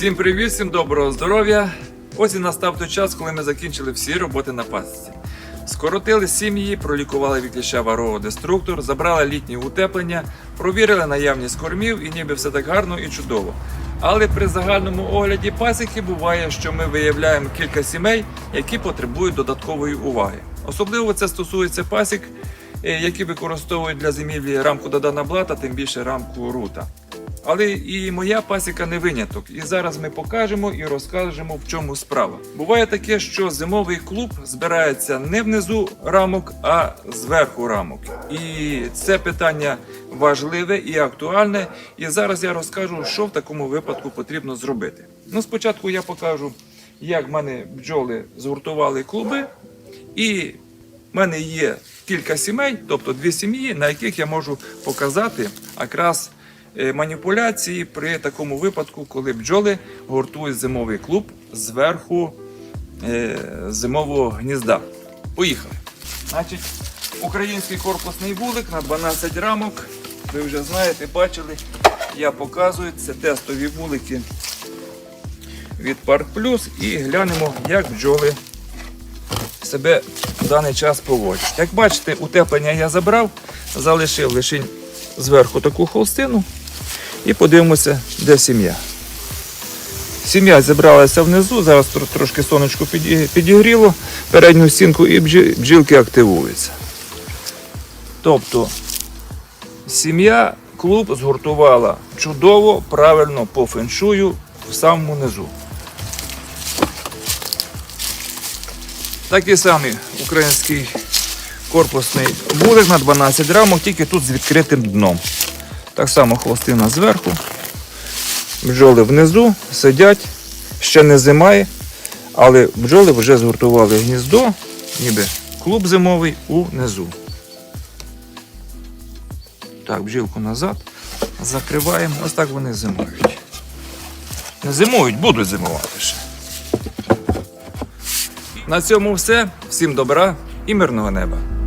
Всім привіт, всім доброго здоров'я. Ось і настав той час, коли ми закінчили всі роботи на пасіці. Скоротили сім'ї, пролікували від кліща варого деструктор, забрали літнє утеплення, провірили наявність кормів і ніби все так гарно і чудово. Але при загальному огляді пасіки буває, що ми виявляємо кілька сімей, які потребують додаткової уваги. Особливо це стосується пасік, е, які використовують для зимівлі рамку Додана Блата, тим більше рамку Рута. Але і моя пасіка не виняток. І зараз ми покажемо і розкажемо, в чому справа. Буває таке, що зимовий клуб збирається не внизу рамок, а зверху рамок. І це питання важливе і актуальне. І зараз я розкажу, що в такому випадку потрібно зробити. Ну, спочатку я покажу, як в мене бджоли згуртували клуби, і в мене є кілька сімей, тобто дві сім'ї, на яких я можу показати якраз маніпуляції при такому випадку, коли бджоли гуртують зимовий клуб зверху е, зимового гнізда. Поїхали. Значить, український корпусний вулик на 12 рамок. Ви вже знаєте, бачили, я показую. Це тестові вулики від Парк Плюс і глянемо, як бджоли себе в даний час поводять. Як бачите, утеплення я забрав, залишив лише зверху таку холстину і подивимося, де сім'я. Сім'я зібралася внизу, зараз трошки сонечко підігріло передню стінку і бджілки активуються. Тобто сім'я клуб згуртувала чудово, правильно по феншую в самому низу. Такий самий український корпусний вулик на 12 рамок, тільки тут з відкритим дном. Так само хвостина зверху. Бджоли внизу сидять, ще не зимає, але бджоли вже згуртували гніздо, ніби клуб зимовий унизу. Так, бджілку назад. Закриваємо. Ось так вони зимують. Не зимують, будуть зимувати ще. На цьому все. Всім добра і мирного неба.